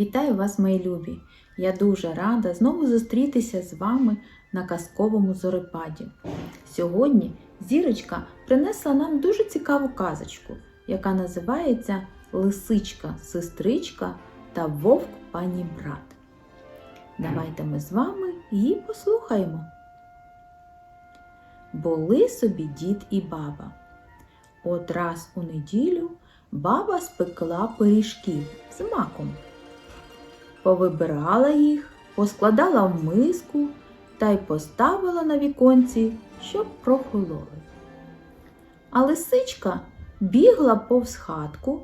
Вітаю вас, мої любі! Я дуже рада знову зустрітися з вами на казковому зорепаді. Сьогодні зірочка принесла нам дуже цікаву казочку, яка називається Лисичка, сестричка та вовк пані брат. Давайте ми з вами її послухаємо. Були собі дід і баба. От раз у неділю баба спекла пиріжків з маком. Повибирала їх, поскладала в миску та й поставила на віконці, щоб прохололи. А лисичка бігла повз хатку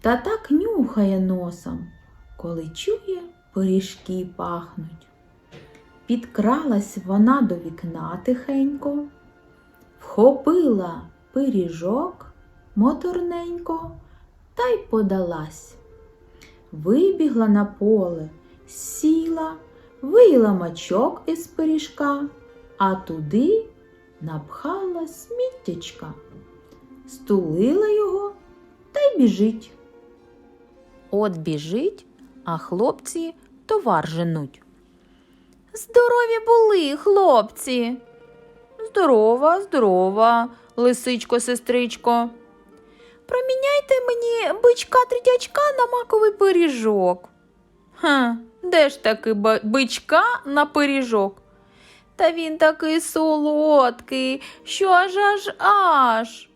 та так нюхає носом, коли чує, пиріжки пахнуть. Підкралась вона до вікна тихенько, вхопила пиріжок моторненько та й подалась. Вибігла на поле, сіла, виїла мачок із пиріжка, а туди напхала сміттячка, стулила його та й біжить. От біжить, а хлопці товар женуть. Здорові були, хлопці. Здорова, здорова, лисичко, сестричко. Проміняйте мені бичка третячка на маковий пиріжок. Ха, де ж таки бичка на пиріжок? Та він такий солодкий, що аж аж аж.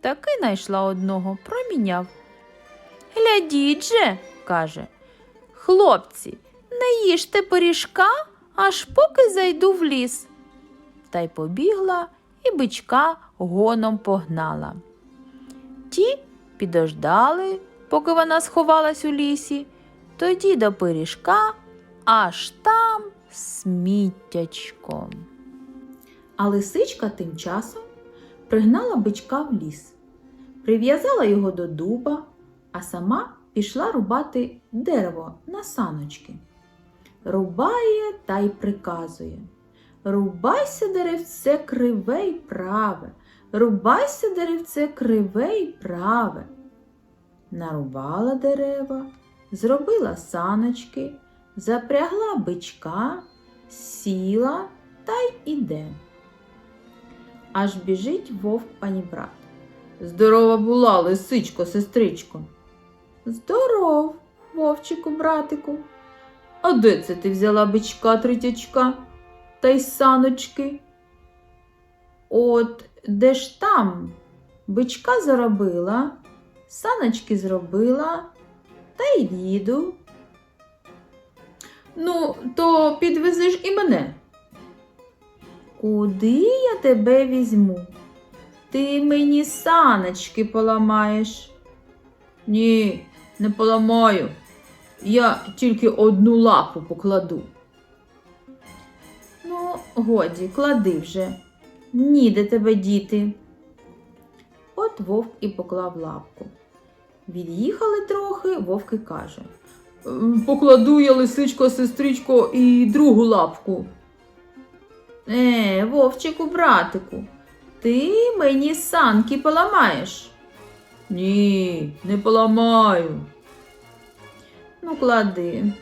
Таки знайшла одного, проміняв. Глядіть же, каже, хлопці, не їжте пиріжка, аж поки зайду в ліс. Та й побігла і бичка гоном погнала. Ті підождали, поки вона сховалась у лісі, тоді до пиріжка, аж там сміттячком. А лисичка тим часом пригнала бичка в ліс, прив'язала його до дуба, а сама пішла рубати дерево на саночки. Рубає та й приказує. Рубайся, деревце, криве й праве, рубайся, деревце, криве й праве. Нарубала дерева, зробила саночки, запрягла бичка, сіла та й іде. Аж біжить вовк пані брат. Здорова була, лисичко, сестричко. Здоров, вовчику, братику. А де це ти взяла бичка третячка та й саночки? От де ж там бичка заробила, саночки зробила, та й їду. Ну, то підвезеш і мене. Куди я тебе візьму? Ти мені саночки поламаєш. Ні, не поламаю. Я тільки одну лапу покладу. Ну, годі, клади вже. Ніде тебе діти. От вовк і поклав лапку. Від'їхали трохи, вовк і каже. «Ем, Покладу я лисичко, сестричко, і другу лапку. Е, вовчику, братику, ти мені санки поламаєш. Ні, не поламаю. Ну, клади.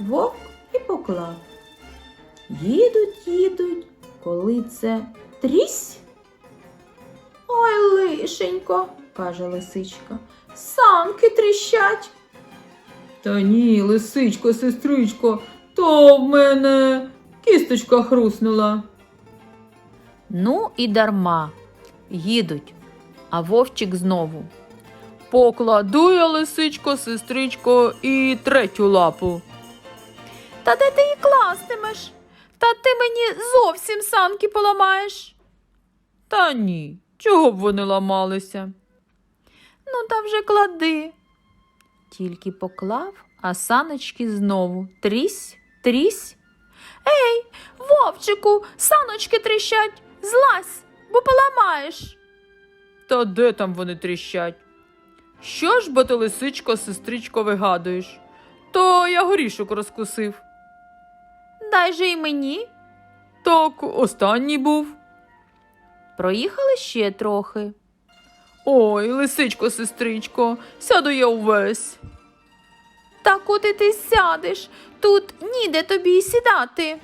Вовк і поклав. Їдуть, їдуть, коли це трісь. Ой, лишенько, каже лисичка, санки тріщать. Та ні, лисичко, сестричко, то в мене кісточка хруснула. Ну і дарма. Їдуть, а вовчик знову. Покладу я, лисичко, сестричко, і третю лапу. Та де ти її кластимеш? Та ти мені зовсім санки поламаєш. Та ні, чого б вони ламалися? Ну, та вже клади. Тільки поклав, а саночки знову трісь, трісь. Ей, вовчику, саночки тріщать, злазь, бо поламаєш. Та де там вони тріщать? Що ж бо ти, лисичко, сестричко, вигадуєш? То я горішок розкусив. Дай же й мені. Так, останній був. Проїхали ще трохи. Ой, лисичко, сестричко, сяду я увесь. Та куди ти сядеш? Тут ніде тобі й сідати.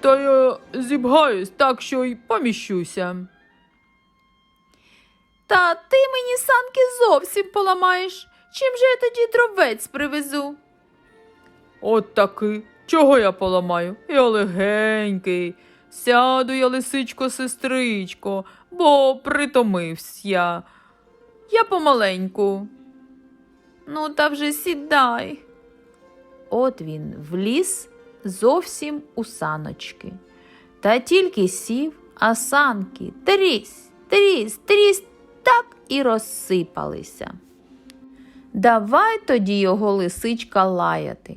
Та я зібгаюсь так, що й поміщуся. Та ти мені санки зовсім поламаєш. Чим же я тоді дровець привезу? От таки. Чого я поламаю? Я легенький. Сяду я, лисичко, сестричко, бо притомився я. Я помаленьку. Ну, та вже сідай. От він вліз зовсім у саночки. Та тільки сів, а санки трісь, трісь, трісь, так і розсипалися. Давай тоді його лисичка лаяти.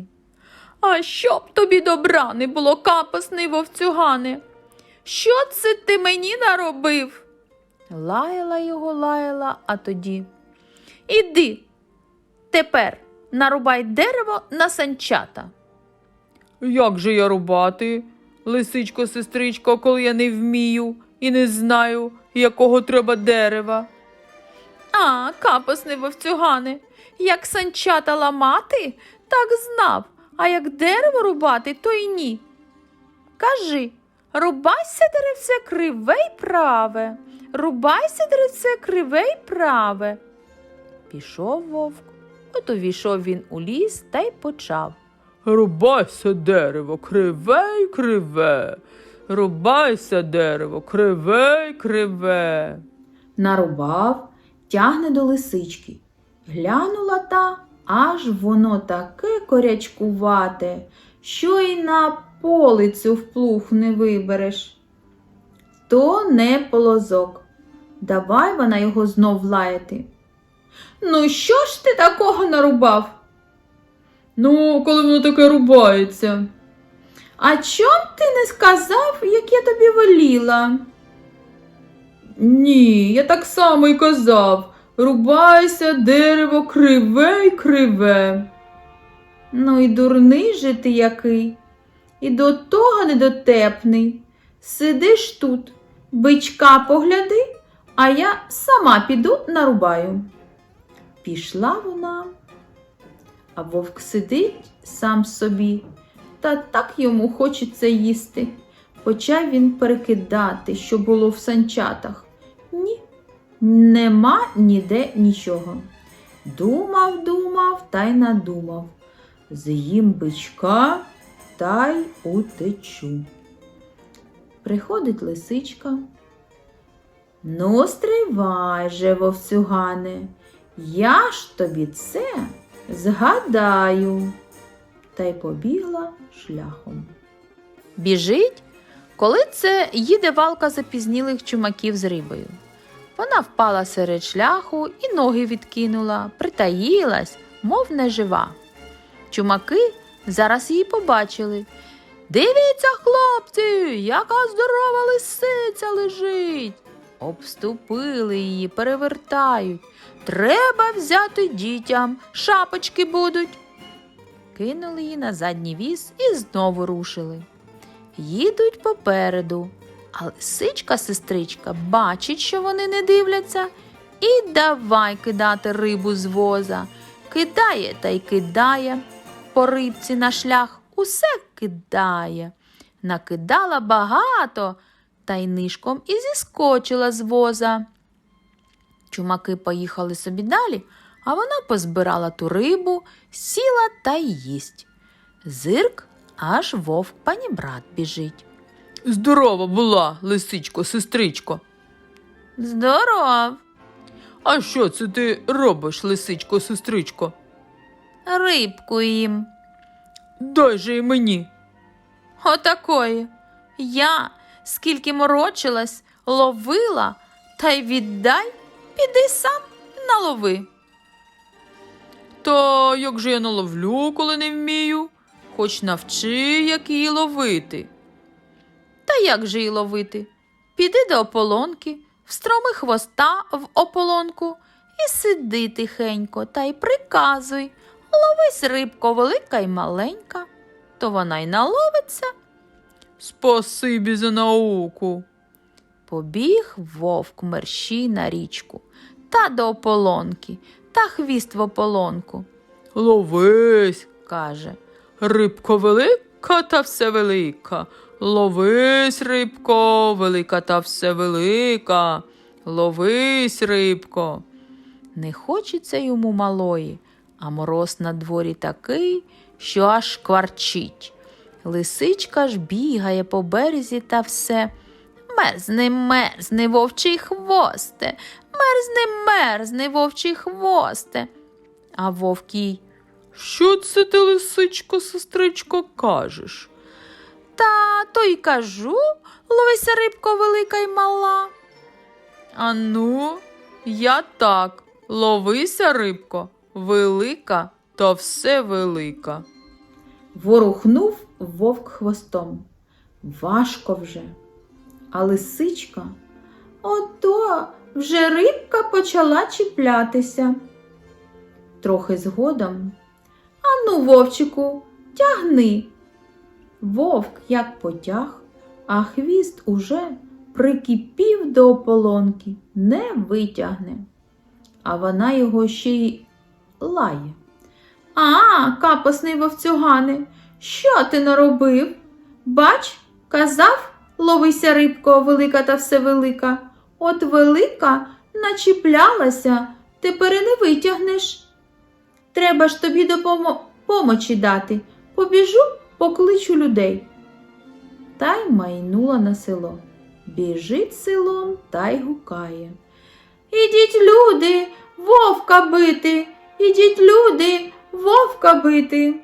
А щоб тобі добра не було, капосний вовцюгане. Що це ти мені наробив? Лаяла його, лаяла, а тоді. Іди, тепер нарубай дерево на санчата. Як же я рубати? Лисичко, сестричко, коли я не вмію і не знаю, якого треба дерева. А, капосний вовцюгане, як санчата ламати, так знав, а як дерево рубати, то й ні. Кажи, рубайся деревце криве й праве, рубайся деревце криве й праве. Пішов вовк, от увійшов він у ліс та й почав. Рубайся дерево, криве й криве. Рубайся дерево, криве й криве. Нарубав, тягне до лисички. Глянула та, аж воно таке корячкувате, що й на полицю вплуг не вибереш. То не полозок. Давай вона його знов лаяти. Ну, що ж ти такого нарубав? Ну, коли воно таке рубається. А чом ти не сказав, як я тобі веліла? Ні, я так само й казав. Рубайся дерево криве й криве. Ну і дурний же ти який, і до того недотепний. Сидиш тут, бичка погляди, а я сама піду нарубаю. Пішла вона, а вовк сидить сам собі, та так йому хочеться їсти. Почав він перекидати, що було в санчатах. Нема ніде нічого. Думав, думав та й надумав. З'їм бичка та й утечу. Приходить лисичка. Ну, стривай же, вовцюгане, я ж тобі це згадаю. Та й побігла шляхом. Біжить, коли це їде валка запізнілих чумаків з рибою. Вона впала серед шляху і ноги відкинула, притаїлась, мов нежива. Чумаки зараз її побачили. Дивіться, хлопці, яка здорова лисиця лежить. Обступили її, перевертають. Треба взяти дітям, шапочки будуть. Кинули її на задній віз і знову рушили. Їдуть попереду, а лисичка-сестричка бачить, що вони не дивляться, і давай кидати рибу з воза. Кидає та й кидає по рибці на шлях, усе кидає. Накидала багато, та й нишком і зіскочила з воза. Чумаки поїхали собі далі, а вона позбирала ту рибу, сіла та й їсть. Зирк аж вовк панібрат біжить. Здорова була, лисичко, сестричко. Здоров, А що це ти робиш, лисичко, сестричко? рибку їм. Дай же й мені. Отакої. Я, скільки морочилась, ловила, та й віддай, піди сам налови. Та як же я наловлю, коли не вмію? Хоч навчи, як її ловити. Та як же її ловити? Піди до ополонки, встроми хвоста в ополонку і сиди тихенько та й приказуй. Ловись рибко велика й маленька, то вона й наловиться. Спасибі за науку. Побіг вовк мерщій на річку та до ополонки, та хвіст в ополонку. Ловись, каже. рибко велика та все велика. Ловись, рибко, велика та все велика. Ловись, рибко. Не хочеться йому малої, а мороз на дворі такий, що аж кварчить. Лисичка ж бігає по березі та все. Мерзни, мерзни, вовчий хвосте, мерзни, мерзни, вовчий хвосте. А вовкій Що це ти, лисичко, сестричко, кажеш? Та то й кажу, ловися рибко велика й мала. А ну, я так. Ловися, рибко, велика та все велика. Ворухнув вовк хвостом. Важко вже. А лисичка ото вже рибка почала чіплятися. Трохи згодом. Ану, вовчику, тягни. Вовк як потяг, а хвіст уже прикипів до ополонки, не витягне. А вона його ще й лає. А, капосний вовцюгане, що ти наробив? Бач, казав, ловися рибко, велика та все велика. От велика начіплялася, тепер і не витягнеш. Треба ж тобі допомочі дати. Побіжу, покличу людей. Та й майнула на село. Біжить селом та й гукає. Ідіть, люди, вовка бити, ідіть, люди, вовка бити.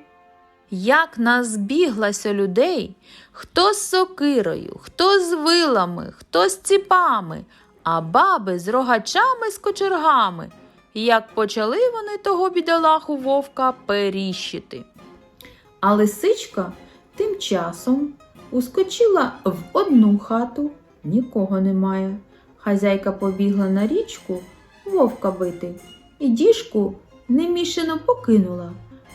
Як назбіглася людей, хто з сокирою, хто з вилами, хто з ціпами, а баби з рогачами з кочергами, як почали вони того бідолаху вовка періщити. А лисичка тим часом ускочила в одну хату, нікого немає. Хазяйка побігла на річку вовка бити, і діжку немішано покинула.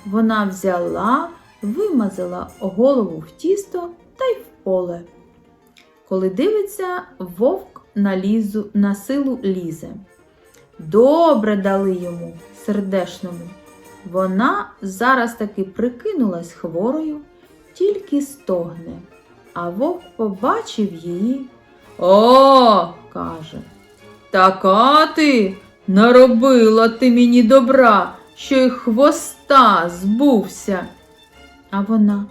Вона взяла, вимазала голову в тісто та й в поле. Коли дивиться, вовк на, лізу, на силу лізе. Добре дали йому, сердешному. Вона зараз таки прикинулась хворою, тільки стогне, а вовк побачив її. О, каже, така ти наробила ти мені добра, що й хвоста збувся. А вона.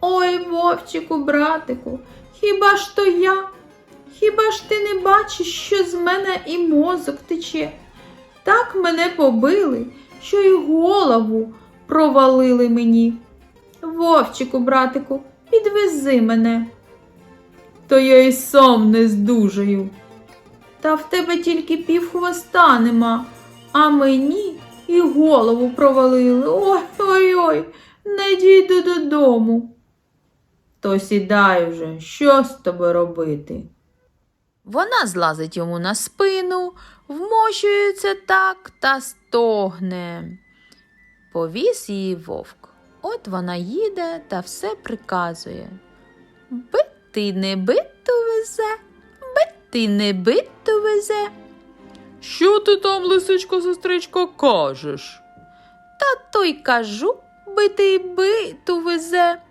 Ой, вовчику, братику, хіба ж то я? Хіба ж ти не бачиш, що з мене і мозок тече? Так мене побили, що й голову провалили мені. Вовчику, братику, підвези мене. То я й сам не здужаю. Та в тебе тільки пів хвоста нема, а мені і голову провалили. Ой ой ой, не дійду додому. То сідай вже, що з тобою робити? Вона злазить йому на спину, вмощується так та стогне. Повіз її вовк. От вона їде та все приказує. Бити не биту везе, бити не биту везе. Що ти там, лисичко, сестричко, кажеш? Та то й кажу, бити й биту везе.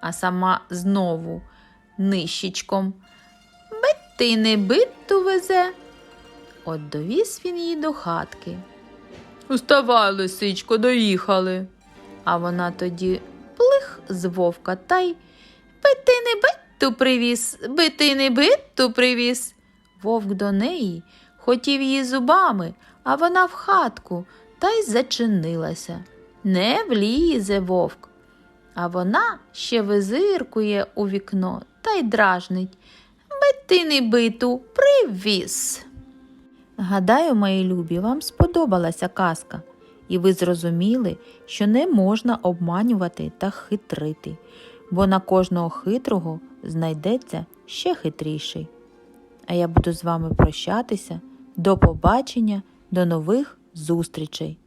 А сама знову нищечком. Бити не биту везе. От довіз він її до хатки, Уставай, лисичко, доїхали. а вона тоді плих з вовка та й бити не биту привіз, бити не биту привіз. Вовк до неї хотів її зубами, а вона в хатку та й зачинилася. Не влізе вовк. А вона ще визиркує у вікно та й дражнить. Не биту привіз. Гадаю, мої любі, вам сподобалася казка, і ви зрозуміли, що не можна обманювати та хитрити, бо на кожного хитрого знайдеться ще хитріший. А я буду з вами прощатися. До побачення, до нових зустрічей!